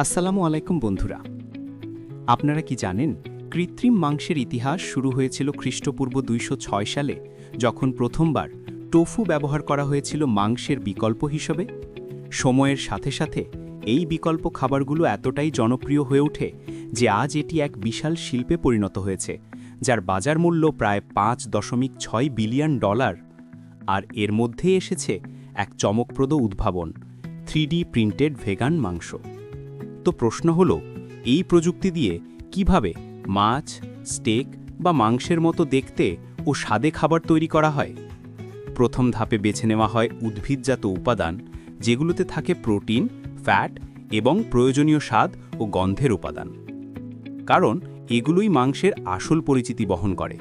আসসালামু আলাইকুম বন্ধুরা। আপনারা কি জানেন, কৃত্রিম মাংসের ইতিহাস শুরু হয়েছিল খ্রিস্টপূর্ব দুইশো ছয় সালে, যখন প্রথমবার টোফু ব্যবহার করা হয়েছিল মাংসের বিকল্প হিসেবে? সময়ের সাথে সাথে এই বিকল্প খাবারগুলো এতটাই জনপ্রিয় হয়ে ওঠে যে আজ এটি এক বিশাল শিল্পে পরিণত হয়েছে, যার বাজার মূল্য প্রায় পাঁচ দশমিক ছয় বিলিয়ন ডলার। আর এর মধ্যে এসেছে এক চমকপ্রদ উদ্ভাবন থ্রি প্রিন্টেড ভেগান মাংস। তো প্রশ্ন হল, এই প্রযুক্তি দিয়ে কীভাবে মাছ স্টেক বা মাংসের মতো দেখতে ও স্বাদে খাবার তৈরি করা হয়? প্রথম ধাপে বেছে নেওয়া হয় উদ্ভিদজাত উপাদান, যেগুলোতে থাকে প্রোটিন ফ্যাট এবং প্রয়োজনীয় স্বাদ ও গন্ধের উপাদান। কারণ, এগুলোই মাংসের আসল পরিচিতি বহন করে।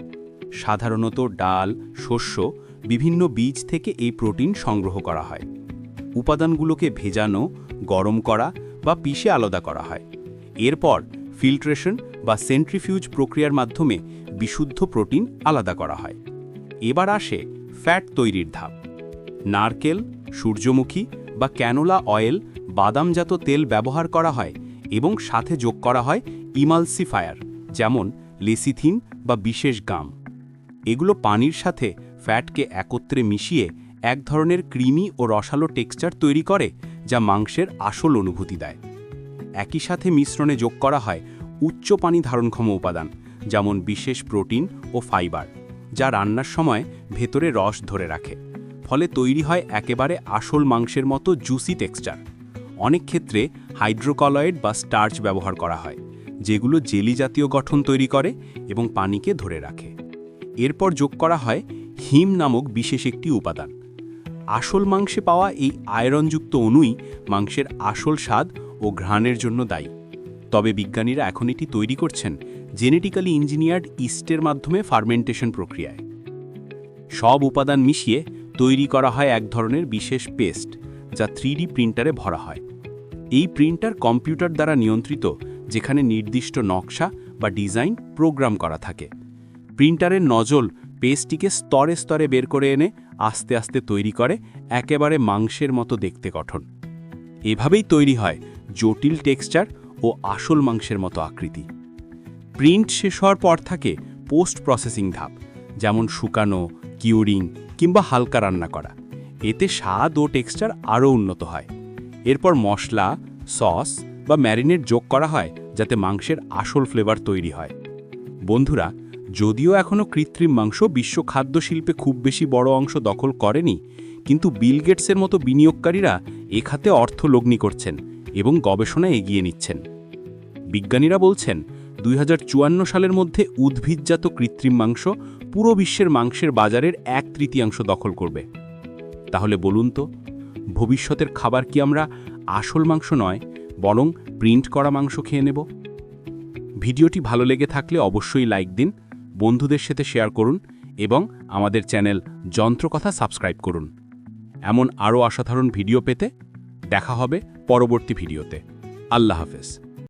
সাধারণত ডাল, শস্য, বিভিন্ন বীজ থেকে এই প্রোটিন সংগ্রহ করা হয়। উপাদানগুলোকে ভেজানো, গরম করা বা পিষে আলাদা করা হয়। এরপর ফিল্ট্রেশন বা সেন্ট্রিফিউজ প্রক্রিয়ার মাধ্যমে বিশুদ্ধ প্রোটিন আলাদা করা হয়। এবার আসে ফ্যাট তৈরির ধাপ। নারকেল, সূর্যমুখী বা ক্যানোলা অয়েল বাদামজাত তেল ব্যবহার করা হয় এবং সাথে যোগ করা হয় ইমালসিফায়ার, যেমন লেসিথিন বা বিশেষ গাম। এগুলো পানির সাথে ফ্যাটকে একত্রে মিশিয়ে এক ধরনের ক্রিমি ও রসালো টেক্সচার তৈরি করে যা মাংসের আসল অনুভূতি দেয়। একই সাথে মিশ্রণে যোগ করা হয় উচ্চ পানি ধারণক্ষম উপাদান, যেমন বিশেষ প্রোটিন ও ফাইবার, যা রান্নার সময় ভেতরে রস ধরে রাখে। ফলে তৈরি হয় একেবারে আসল মাংসের মতো জুসি টেক্সচার। অনেক ক্ষেত্রে হাইড্রোকলয়েড বা স্টার্চ ব্যবহার করা হয়, যেগুলো জেলি জাতীয় গঠন তৈরি করে এবং পানিকে ধরে রাখে। এরপর যোগ করা হয় হিম নামক বিশেষ একটি উপাদান। আসল মাংসে পাওয়া এই আয়রনযুক্ত অণুই মাংসের আসল স্বাদ ও ঘ্রাণের জন্য দায়ী। তবে বিজ্ঞানীরা এখন এটি তৈরি করছেন জেনেটিক্যালি ইঞ্জিনিয়ার্ড ইস্টের মাধ্যমে ফার্মেন্টেশন প্রক্রিয়ায়। সব উপাদান মিশিয়ে তৈরি করা হয় এক ধরনের বিশেষ পেস্ট, যা থ্রি প্রিন্টারে ভরা হয়। এই প্রিন্টার কম্পিউটার দ্বারা নিয়ন্ত্রিত, যেখানে নির্দিষ্ট নকশা বা ডিজাইন প্রোগ্রাম করা থাকে। প্রিন্টারের নজল পেস্টটিকে স্তরে স্তরে বের করে এনে আস্তে আস্তে তৈরি করে, একেবারে মাংসের মতো দেখতে গঠন। এভাবেই তৈরি হয় জটিল টেক্সচার ও আসল মাংসের মতো আকৃতি। প্রিন্ট শেষ হওয়ার পর থাকে পোস্ট প্রসেসিং ধাপ, যেমন শুকানো, কিউরিং কিংবা হালকা রান্না করা। এতে স্বাদ ও টেক্সচার আরও উন্নত হয়। এরপর মশলা, সস বা ম্যারিনেট যোগ করা হয় যাতে মাংসের আসল ফ্লেভার তৈরি হয়। বন্ধুরা যদিও এখনও কৃত্রিম মাংস বিশ্ব খাদ্য শিল্পে খুব বেশি বড় অংশ দখল করেনি, কিন্তু বিল গেটসের মতো বিনিয়োগকারীরা এ খাতে অর্থ লগ্নি করছেন এবং গবেষণা এগিয়ে নিচ্ছেন। বিজ্ঞানীরা বলছেন, দুই হাজার চুয়ান্ন সালের মধ্যে উদ্ভিদজাত কৃত্রিম মাংস পুরো বিশ্বের মাংসের বাজারের এক তৃতীয়াংশ দখল করবে। তাহলে বলুন তো, ভবিষ্যতের খাবার কি আমরা আসল মাংস নয়, বরং প্রিন্ট করা মাংস খেয়ে নেব? ভিডিওটি ভালো লেগে থাকলে অবশ্যই লাইক দিন বন্ধুদের সাথে শেয়ার করুন এবং আমাদের চ্যানেল যন্ত্রকথা সাবস্ক্রাইব করুন। এমন আরও অসাধারণ ভিডিও পেতে দেখা হবে পরবর্তী ভিডিওতে। আল্লাহ হাফেজ।